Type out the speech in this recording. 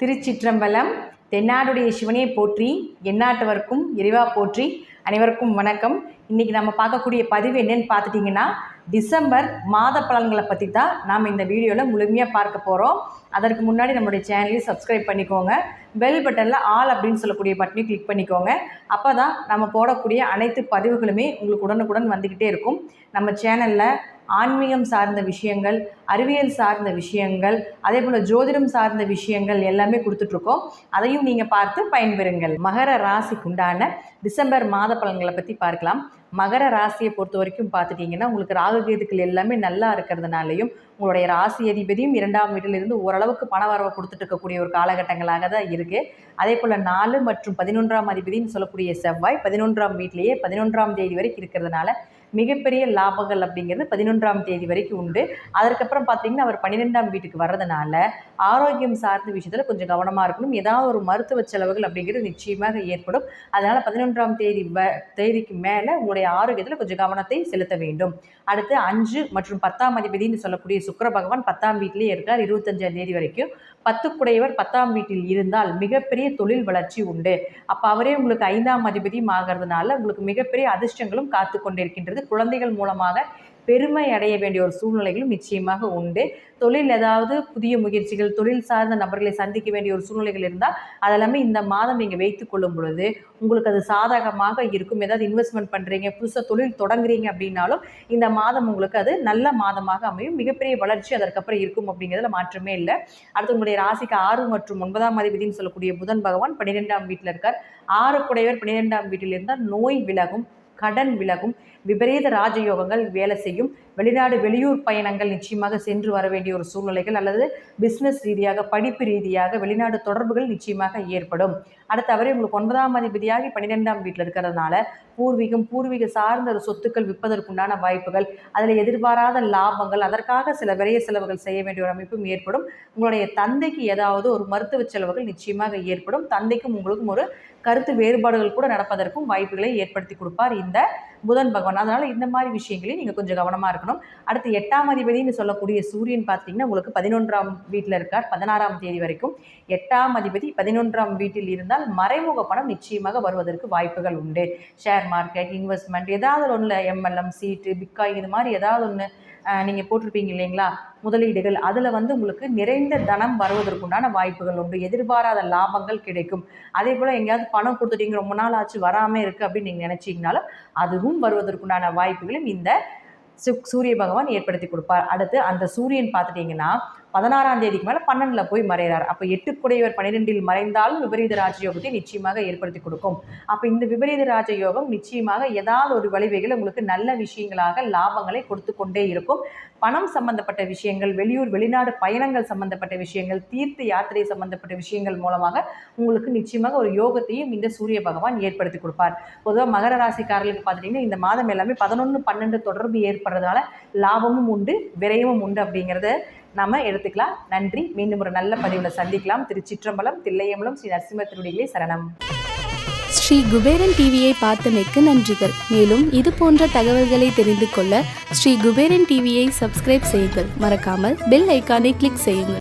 திருச்சிற்றம்பலம் தென்னாடுடைய சிவனையை போற்றி எந்நாட்டவர்க்கும் இறைவா போற்றி. அனைவருக்கும் வணக்கம். இன்றைக்கி நம்ம பார்க்கக்கூடிய பதிவு என்னன்னு பார்த்துட்டிங்கன்னா டிசம்பர் மாத பலன்களை பற்றி தான் நாம் இந்த வீடியோவில் முழுமையாக பார்க்க போகிறோம் அதற்கு முன்னாடி நம்மளுடைய சேனலையும் சப்ஸ்கிரைப் பண்ணிக்கோங்க. பெல் பட்டனில் ஆல் அப்படின்னு சொல்லக்கூடிய பட்டனையும் கிளிக் பண்ணிக்கோங்க. அப்போ தான் நம்ம போடக்கூடிய அனைத்து பதிவுகளுமே உங்களுக்கு உடனுக்குடன் வந்துக்கிட்டே இருக்கும். நம்ம சேனலில் ஆன்மீகம் சார்ந்த விஷயங்கள் அறிவியல் சார்ந்த விஷயங்கள் அதே போல் ஜோதிடம் சார்ந்த விஷயங்கள் எல்லாமே கொடுத்துட்ருக்கோம். அதையும் நீங்கள் பார்த்து பயன்பெறுங்கள். மகர ராசிக்கு உண்டான டிசம்பர் மாத பலன்களை பற்றி பார்க்கலாம். மகர ராசியை பொறுத்த வரைக்கும் பார்த்துட்டிங்கன்னா உங்களுக்கு ராகுகேதுக்கள் எல்லாமே நல்லா இருக்கிறதுனாலையும் உங்களுடைய ராசி அதிபதியும் இரண்டாம் வீட்டிலிருந்து ஓரளவுக்கு பண வரவை கொடுத்துட்டு இருக்கக்கூடிய ஒரு காலகட்டங்களாக தான் இருக்குது அதே போல் நாலு மற்றும் பதினொன்றாம் அதிபதினு சொல்லக்கூடிய செவ்வாய் பதினொன்றாம் வீட்டிலேயே பதினொன்றாம் தேதி வரைக்கும் இருக்கிறதுனால மிகப்பெரிய லாபங்கள் அப்படிங்கிறது பதினொன்றாம் தேதி வரைக்கும் உண்டு. அதற்கப்புறம் பார்த்தீங்கன்னா அவர் பன்னிரெண்டாம் வீட்டுக்கு வர்றதுனால ஆரோக்கியம் சார்ந்த விஷயத்தில் கொஞ்சம் கவனமாக இருக்கணும். ஏதாவது ஒரு மருத்துவ செலவுகள் அப்படிங்கிறது நிச்சயமாக ஏற்படும். அதனால் பதினொன்றாம் தேதி வ தேதிக்கு மேலே உங்களுடைய ஆரோக்கியத்தில் கொஞ்சம் கவனத்தை செலுத்த வேண்டும். அடுத்து அஞ்சு மற்றும் பத்தாம் அதிபதினு சொல்லக்கூடிய சுக்கர பகவான் பத்தாம் வீட்டிலேயே இருக்கார். இருபத்தஞ்சாம் தேதி வரைக்கும் பத்துக்குடையவர் பத்தாம் வீட்டில் இருந்தால் மிகப்பெரிய தொழில் வளர்ச்சி உண்டு. அப்போ அவரே உங்களுக்கு ஐந்தாம் அதிபதியும் ஆகிறதுனால உங்களுக்கு மிகப்பெரிய அதிர்ஷ்டங்களும் காத்து கொண்டிருக்கின்றது குழந்தைகள் மூலமாக பெருமை அடைய வேண்டிய ஒரு சூழ்நிலைகளும் நிச்சயமாக உண்டு. தொழில் ஏதாவது புதிய முயற்சிகள் தொழில் சார்ந்த நபர்களை சந்திக்க வேண்டிய ஒரு சூழ்நிலைகள் இருந்தால் அதெல்லாமே இந்த மாதம் நீங்கள் வைத்து கொள்ளும் பொழுது உங்களுக்கு அது சாதகமாக இருக்கும். ஏதாவது இன்வெஸ்ட்மெண்ட் பண்ணுறீங்க புதுசாக தொழில் தொடங்குறீங்க அப்படின்னாலும் இந்த மாதம் உங்களுக்கு அது நல்ல மாதமாக அமையும். மிகப்பெரிய வளர்ச்சி அதற்கப்புறம் இருக்கும் அப்படிங்கிறதுல மாற்றமே இல்லை. அடுத்து உங்களுடைய ராசிக்கு ஆறு மற்றும் ஒன்பதாம் அதிபதினு சொல்லக்கூடிய புதன் பகவான் பன்னிரெண்டாம் வீட்டில் இருக்கார். ஆறு குடையவர் பன்னிரெண்டாம் வீட்டில் இருந்தால் நோய் விலகும். கடன் விலகும் விபரீத ராஜயோகங்கள் வேலை செய்யும் வெளிநாடு வெளியூர் பயணங்கள் நிச்சயமாக சென்று வர வேண்டிய ஒரு சூழ்நிலைகள் அல்லது பிஸ்னஸ் ரீதியாக படிப்பு ரீதியாக வெளிநாடு தொடர்புகள் நிச்சயமாக ஏற்படும். அடுத்த அவரே உங்களுக்கு ஒன்பதாம் அதிபதியாகி பன்னிரெண்டாம் வீட்டில் இருக்கிறதுனால பூர்வீகம் பூர்வீக சார்ந்த ஒரு சொத்துக்கள் விற்பதற்குண்டான வாய்ப்புகள் அதில் எதிர்பாராத லாபங்கள் அதற்காக சில விரைய செலவுகள் செய்ய வேண்டிய ஒரு அமைப்பும் ஏற்படும். உங்களுடைய தந்தைக்கு ஏதாவது ஒரு மருத்துவ செலவுகள் நிச்சயமாக ஏற்படும். தந்தைக்கும் உங்களுக்கும் ஒரு கருத்து வேறுபாடுகள் கூட நடப்பதற்கும் வாய்ப்புகளை ஏற்படுத்தி கொடுப்பார் இந்த புதன் பகவான். அதனால் இந்த மாதிரி விஷயங்களையும் நீங்கள் கொஞ்சம் கவனமாக இருக்கணும். அடுத்து எட்டாம் அதிபதினு சொல்லக்கூடிய சூரியன் பார்த்தீங்கன்னா உங்களுக்கு பதினொன்றாம் வீட்டில் இருக்கார். பதினாறாம் தேதி வரைக்கும் எட்டாம் அதிபதி பதினொன்றாம் வீட்டில் இருந்தால் மறைமுக பணம் நிச்சயமாக வருவதற்கு வாய்ப்புகள் உண்டு. ஷேர் மார்க்கெட் இன்வெஸ்ட்மெண்ட் ஏதாவது ஒன்றில் எம்எல்எம் சீட்டு பிட்காயின் இது மாதிரி ஏதாவது ஒன்று நீங்கள் போட்டிருப்பீங்க இல்லைங்களா? முதலீடுகள். அதில் வந்து உங்களுக்கு நிறைந்த தனம் வருவதற்குண்டான வாய்ப்புகள் உண்டு. எதிர்பாராத லாபங்கள் கிடைக்கும். அதே போல் எங்கேயாவது பணம் கொடுத்துட்டீங்க ரொம்ப நாள் ஆச்சு வராமல் இருக்குது அப்படின்னு நீங்கள் நினச்சிங்கனாலும் அதுவும் வருவதற்குண்டான வாய்ப்புகளும் இந்த சு சூரிய பகவான் ஏற்படுத்தி கொடுப்பார். அடுத்து அந்த சூரியன் பார்த்துட்டிங்கன்னா பதினாறாம் தேதிக்கு மேலே பன்னெண்டில் போய் மறைகிறார் அப்போ எட்டுக்குடையவர் பன்னிரெண்டில் மறைந்தாலும் விபரீத ராஜயோகத்தை நிச்சயமாக ஏற்படுத்தி கொடுக்கும். அப்போ இந்த விபரீத ராஜயோகம் நிச்சயமாக ஏதாவது ஒரு வழிவகையில் உங்களுக்கு நல்ல விஷயங்களாக லாபங்களை கொடுத்து கொண்டே இருக்கும். பணம் சம்பந்தப்பட்ட விஷயங்கள் வெளியூர் வெளிநாடு பயணங்கள் சம்பந்தப்பட்ட விஷயங்கள் தீர்த்த யாத்திரை சம்பந்தப்பட்ட விஷயங்கள் மூலமாக உங்களுக்கு நிச்சயமாக ஒரு யோகத்தையும் இந்த சூரிய பகவான் ஏற்படுத்தி கொடுப்பார். பொதுவாக மகர ராசிக்காரர்களுக்கு பார்த்துட்டிங்கன்னா இந்த மாதம் எல்லாமே பதினொன்று பன்னெண்டு தொடர்பு ஏற்படுறதால லாபமும் உண்டு விரயமும் உண்டு அப்படிங்கிறத நம்ம எடுத்துக்கலாம். நன்றி. மீண்டும் ஒரு நல்ல பதிவில் சந்திக்கலாம். திருச்சிற்றம்பலம் தில்லையம்பலம் ஸ்ரீ நரசிம்ம திருடிகளே சரணம். ஸ்ரீ குபேரன் டிவியை பார்த்தமைக்கு நன்றிகள். மேலும் இது போன்ற தகவல்களை தெரிந்து கொள்ள ஸ்ரீ குபேரன் டிவியை சப்ஸ்கிரைப் செய்யுங்கள். மறக்காமல் பெல் ஐக்கானை கிளிக் செய்யுங்கள்.